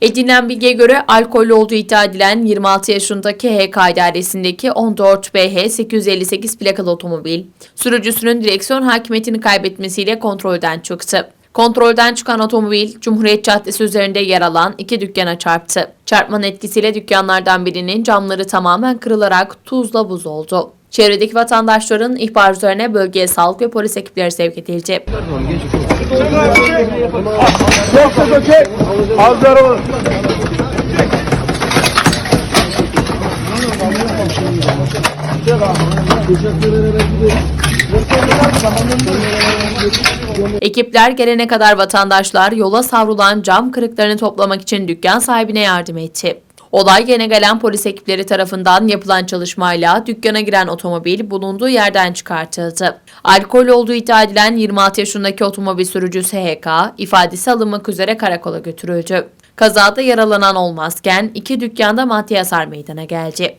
Edinilen bilgiye göre alkollü olduğu iddia edilen 26 yaşındaki HK idaresindeki 14 BH 858 plakalı otomobil, sürücüsünün direksiyon hakimiyetini kaybetmesiyle kontrolden çıktı. Kontrolden çıkan otomobil, Cumhuriyet Caddesi üzerinde yer alan iki dükkana çarptı. Çarpmanın etkisiyle dükkanlardan birinin camları tamamen kırılarak tuzla buz oldu. Çevredeki vatandaşların ihbar üzerine bölgeye sağlık ve polis ekipleri sevk edildi. Ekipler gelene kadar vatandaşlar yola savrulan cam kırıklarını toplamak için dükkan sahibine yardım etti. Olay gene gelen polis ekipleri tarafından yapılan çalışmayla dükkana giren otomobil bulunduğu yerden çıkartıldı. Alkol olduğu iddia edilen 26 yaşındaki otomobil sürücüsü HK ifadesi alınmak üzere karakola götürüldü. Kazada yaralanan olmazken iki dükkanda maddi hasar meydana geldi.